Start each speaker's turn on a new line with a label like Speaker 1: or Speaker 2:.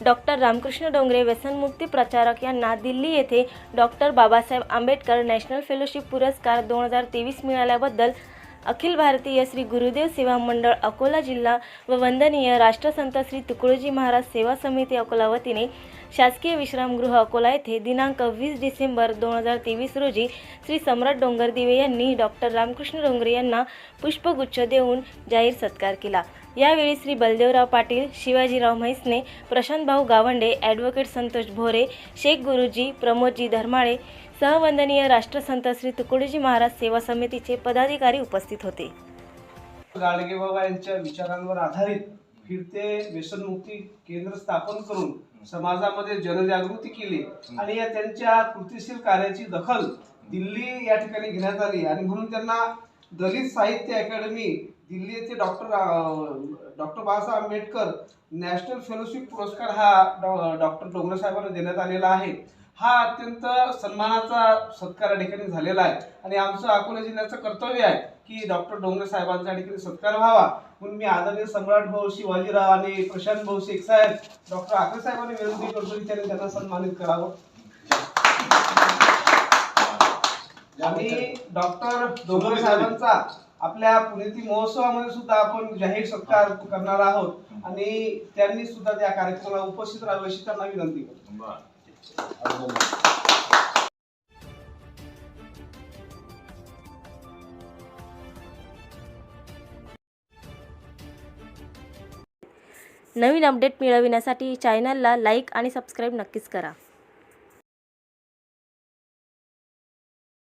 Speaker 1: Doctor Ramakrishna Dongre व्यसनमुक्ती प्रचारक यांना दिल्ली येथे doctor Babasaheb Ambedkar national fellowship पुरस्कार दोन हजार तेवीस मिळाल्याबद्दल अखिल भारतीय श्री गुरुदेव सेवा मंडळ अकोला जिल्हा व वंदनीय राष्ट्रसंत श्री तुकडोजी महाराज सेवा समिती अकोला वतीने शासकीय विश्रामगृह अकोला येथे दिनांक वीस डिसेंबर दोन हजार तेवीस रोजी श्री सम्राट डोंगरदिवे यांनी डॉक्टर रामकृष्ण डोंगरे यांना पुष्पगुच्छ देऊन जाहीर सत्कार केला. यावेळी श्री बलदेवराव पाटील शिवाजीराव म्हैसने प्रशांतभाऊ गावंडे ॲडव्होकेट संतोष भोरे शेख गुरुजी प्रमोदजी धर्माळे सहवंदनीय राष्ट्रसंत श्री तुकडोजी महाराज सेवा समितीचे पदाधिकारी उपस्थित होते.
Speaker 2: गाडगेबाबा यांच्या विचारांवर आधारित फिरते व्यसनमुक्ती केंद्र स्थापन करून समाजामध्ये जनजागृती केली आणि या त्यांच्या कृतिशील कार्याची दखल दिल्ली या ठिकाणी घेण्यात आली. आणि म्हणून त्यांना दलित साहित्य अकॅडमी दिल्ली येथे doctor doctor Babasaheb Ambedkar national fellowship पुरस्कार हा डॉ- डॉक्टर डोंगरे साहेबांना देण्यात आलेला आहे. हा अत्यंत सन्मानाचा सत्कार या ठिकाणी झालेला आहे. आणि आमचं अकोला जिल्ह्याचं कर्तव्य आहे की डॉक्टर डोंगरे साहेबांचा ठिकाणी सत्कार व्हावा. म्हणून मी आदरणीय सम्राट भाऊ शिवाजीराव आणि प्रशांत भाऊ शेख साहेब डॉक्टर आकरे साहेबांनी विनंती करतो की त्यांनी त्यांना सन्मानित करावं. आणि डॉक्टर डोंगरे साहेबांचा आपल्या पुणेती महोत्सवामध्ये सुद्धा आपण जाहीर सत्कार करणार आहोत. आणि त्यांनी सुद्धा त्या कार्यक्रमाला उपस्थित राहावे अशी त्यांना विनंती करतो.
Speaker 1: नवीन अपडेट मिळविण्यासाठी चॅनलला लाईक आणि सबस्क्राईब नक्कीच करा.